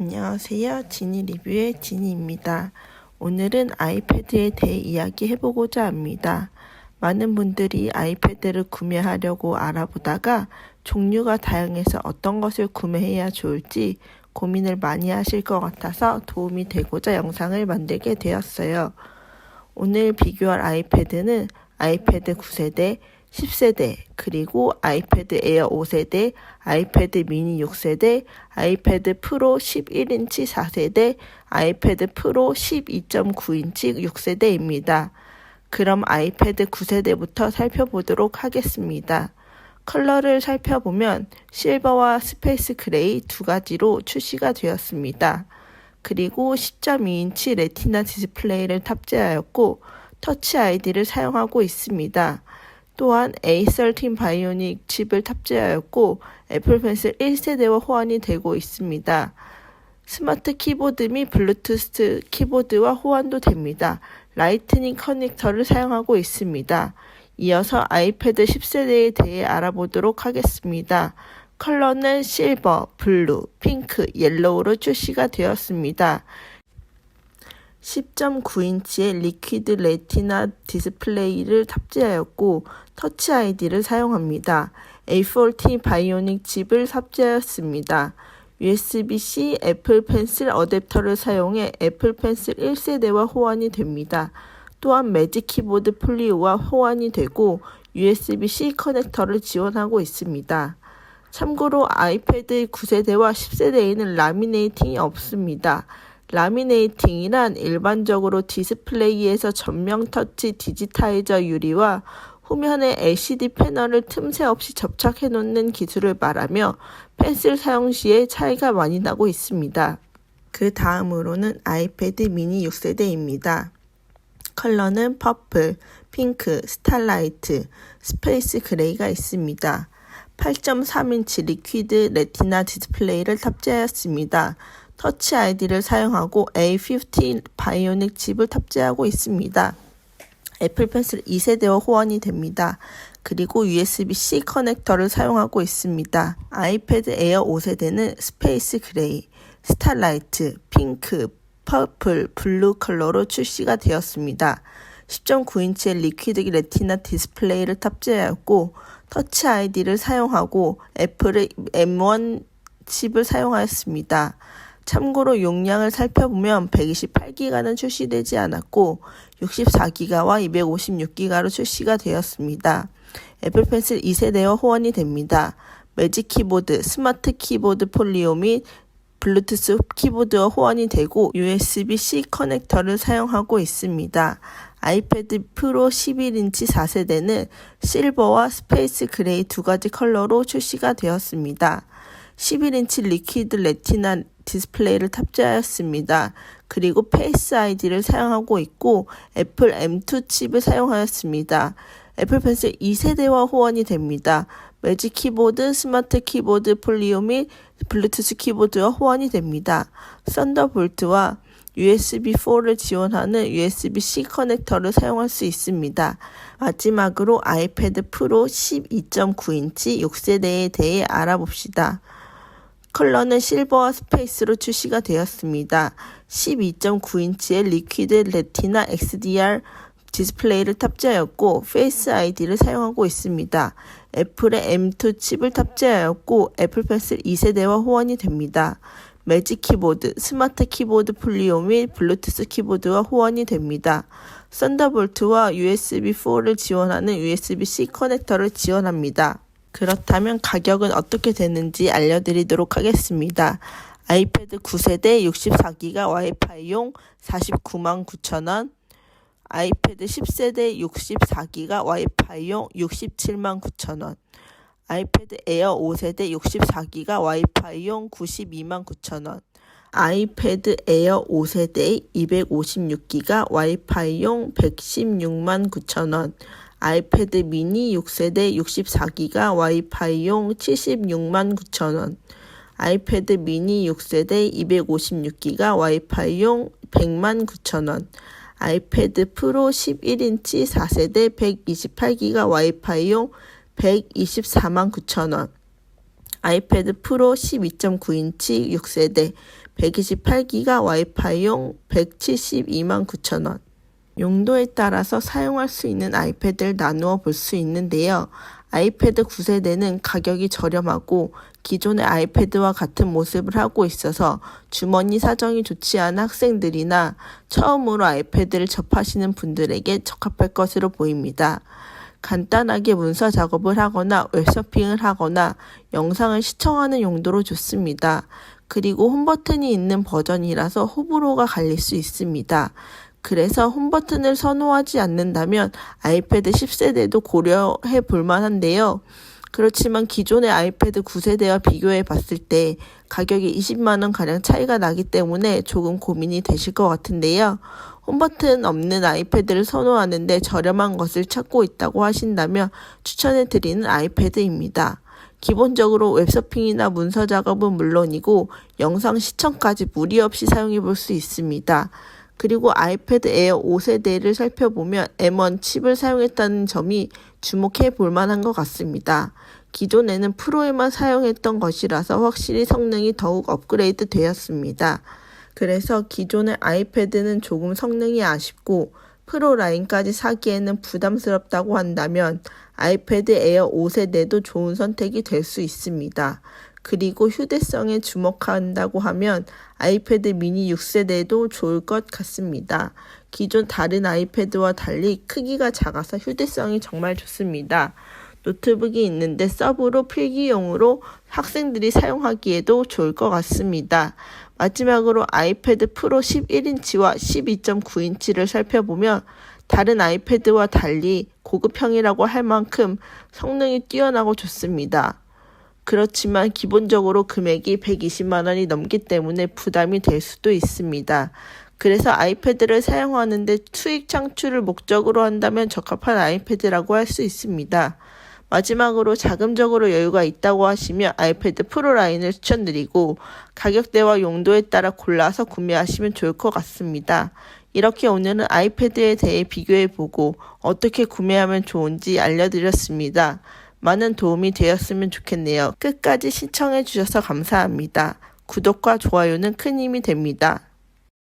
안녕하세요. 지니 리뷰의 지니입니다. 오늘은 아이패드에 대해 이야기해보고자 합니다. 많은 분들이 아이패드를 구매하려고 알아보다가 종류가 다양해서 어떤 것을 구매해야 좋을지 고민을 많이 하실 것 같아서 도움이 되고자 영상을 만들게 되었어요. 오늘 비교할 아이패드는 아이패드 9세대, 10세대, 그리고 아이패드 에어 5세대, 아이패드 미니 6세대, 아이패드 프로 11인치 4세대, 아이패드 프로 12.9인치 6세대입니다. 그럼 아이패드 9세대부터 살펴보도록 하겠습니다. 컬러를 살펴보면 실버와 스페이스 그레이 두 가지로 출시가 되었습니다. 그리고 10.2인치 레티나 디스플레이를 탑재하였고 터치 아이디를 사용하고 있습니다. 또한 A13 바이오닉 칩을 탑재하였고 애플 펜슬 1세대와 호환이 되고 있습니다. 스마트 키보드 및 블루투스 키보드와 호환도 됩니다. 라이트닝 커넥터를 사용하고 있습니다. 이어서 아이패드 10세대에 대해 알아보도록 하겠습니다. 컬러는 실버, 블루, 핑크, 옐로우로 출시가 되었습니다. 10.9인치의 리퀴드 레티나 디스플레이를 탑재하였고 터치 아이디를 사용합니다. A14 바이오닉 칩을 탑재하였습니다. USB-C 애플 펜슬 어댑터를 사용해 애플 펜슬 1세대와 호환이 됩니다. 또한 매직 키보드 플리오와 호환이 되고 USB-C 커넥터를 지원하고 있습니다. 참고로 아이패드 9세대와 10세대에는 라미네이팅이 없습니다. 라미네이팅이란 일반적으로 디스플레이에서 전면 터치 디지타이저 유리와 후면에 LCD 패널을 틈새 없이 접착해 놓는 기술을 말하며 펜슬 사용 시에 차이가 많이 나고 있습니다. 그 다음으로는 아이패드 미니 6세대입니다. 컬러는 퍼플, 핑크, 스탈라이트, 스페이스 그레이가 있습니다. 8.3인치 리퀴드 레티나 디스플레이를 탑재하였습니다. 터치 아이디를 사용하고 A15 바이오닉 칩을 탑재하고 있습니다. 애플 펜슬 2세대와 호환이 됩니다. 그리고 USB-C 커넥터를 사용하고 있습니다. 아이패드 에어 5세대는 스페이스 그레이, 스타라이트, 핑크, 퍼플, 블루 컬러로 출시가 되었습니다. 10.9인치의 리퀴드 레티나 디스플레이를 탑재하였고 터치 아이디를 사용하고 애플의 M1 칩을 사용하였습니다. 참고로 용량을 살펴보면 128기가는 출시되지 않았고 64기가와 256기가로 출시가 되었습니다. 애플 펜슬 2세대와 호환이 됩니다. 매직 키보드, 스마트 키보드 폴리오 및 블루투스 키보드와 호환이 되고 USB-C 커넥터를 사용하고 있습니다. 아이패드 프로 11인치 4세대는 실버와 스페이스 그레이 두 가지 컬러로 출시가 되었습니다. 11인치 리퀴드 레티나 디스플레이를 탑재하였습니다. 그리고 페이스 아이디를 사용하고 있고 애플 M2 칩을 사용하였습니다. 애플 펜슬 2세대와 호환이 됩니다. 매직 키보드, 스마트 키보드 폴리오 및 블루투스 키보드와 호환이 됩니다. 썬더볼트와 USB4를 지원하는 USB-C 커넥터를 사용할 수 있습니다. 마지막으로 아이패드 프로 12.9인치 6세대에 대해 알아봅시다. 컬러는 실버와 스페이스로 출시가 되었습니다. 12.9인치의 리퀴드 레티나 XDR 디스플레이를 탑재하였고 페이스 아이디를 사용하고 있습니다. 애플의 M2 칩을 탑재하였고 애플 펜슬 2세대와 호환이 됩니다. 매직 키보드, 스마트 키보드 플리오 및 블루투스 키보드와 호환이 됩니다. 썬더볼트와 USB4를 지원하는 USB-C 커넥터를 지원합니다. 그렇다면 가격은 어떻게 되는지 알려드리도록 하겠습니다. 아이패드 9세대 64기가 와이파이용 49만 9천원, 아이패드 10세대 64기가 와이파이용 67만 9천원, 아이패드 에어 5세대 64기가 와이파이용 92만 9천원, 아이패드 에어 5세대 256기가 와이파이용 116만 9천원, 아이패드 미니 6세대 64기가 와이파이용 76만 9천원, 아이패드 미니 6세대 256기가 와이파이용 100만 9천원, 아이패드 프로 11인치 4세대 128기가 와이파이용 124만 9천원, 아이패드 프로 12.9인치 6세대 128기가 와이파이용 172만 9천원. 용도에 따라서 사용할 수 있는 아이패드를 나누어 볼 수 있는데요. 아이패드 9세대는 가격이 저렴하고 기존의 아이패드와 같은 모습을 하고 있어서 주머니 사정이 좋지 않은 학생들이나 처음으로 아이패드를 접하시는 분들에게 적합할 것으로 보입니다. 간단하게 문서 작업을 하거나 웹서핑을 하거나 영상을 시청하는 용도로 좋습니다. 그리고 홈 버튼이 있는 버전이라서 호불호가 갈릴 수 있습니다. 그래서 홈 버튼을 선호하지 않는다면 아이패드 10세대도 고려해 볼 만한데요. 그렇지만 기존의 아이패드 9세대와 비교해 봤을 때 가격이 20만원 가량 차이가 나기 때문에 조금 고민이 되실 것 같은데요. 홈버튼 없는 아이패드를 선호하는데 저렴한 것을 찾고 있다고 하신다면 추천해 드리는 아이패드입니다. 기본적으로 웹서핑이나 문서 작업은 물론이고 영상 시청까지 무리 없이 사용해 볼 수 있습니다. 그리고 아이패드 에어 5세대를 살펴보면 M1 칩을 사용했다는 점이 주목해 볼 만한 것 같습니다. 기존에는 프로에만 사용했던 것이라서 확실히 성능이 더욱 업그레이드 되었습니다. 그래서 기존의 아이패드는 조금 성능이 아쉽고 프로 라인까지 사기에는 부담스럽다고 한다면 아이패드 에어 5세대도 좋은 선택이 될 수 있습니다. 그리고 휴대성에 주목한다고 하면 아이패드 미니 6세대도 좋을 것 같습니다. 기존 다른 아이패드와 달리 크기가 작아서 휴대성이 정말 좋습니다. 노트북이 있는데 서브로 필기용으로 학생들이 사용하기에도 좋을 것 같습니다. 마지막으로 아이패드 프로 11인치와 12.9인치를 살펴보면 다른 아이패드와 달리 고급형이라고 할 만큼 성능이 뛰어나고 좋습니다. 그렇지만 기본적으로 금액이 120만 원이 넘기 때문에 부담이 될 수도 있습니다. 그래서 아이패드를 사용하는데 수익 창출을 목적으로 한다면 적합한 아이패드라고 할 수 있습니다. 마지막으로 자금적으로 여유가 있다고 하시면 아이패드 프로 라인을 추천드리고 가격대와 용도에 따라 골라서 구매하시면 좋을 것 같습니다. 이렇게 오늘은 아이패드에 대해 비교해보고 어떻게 구매하면 좋은지 알려드렸습니다. 많은 도움이 되었으면 좋겠네요. 끝까지 시청해 주셔서 감사합니다. 구독과 좋아요는 큰 힘이 됩니다.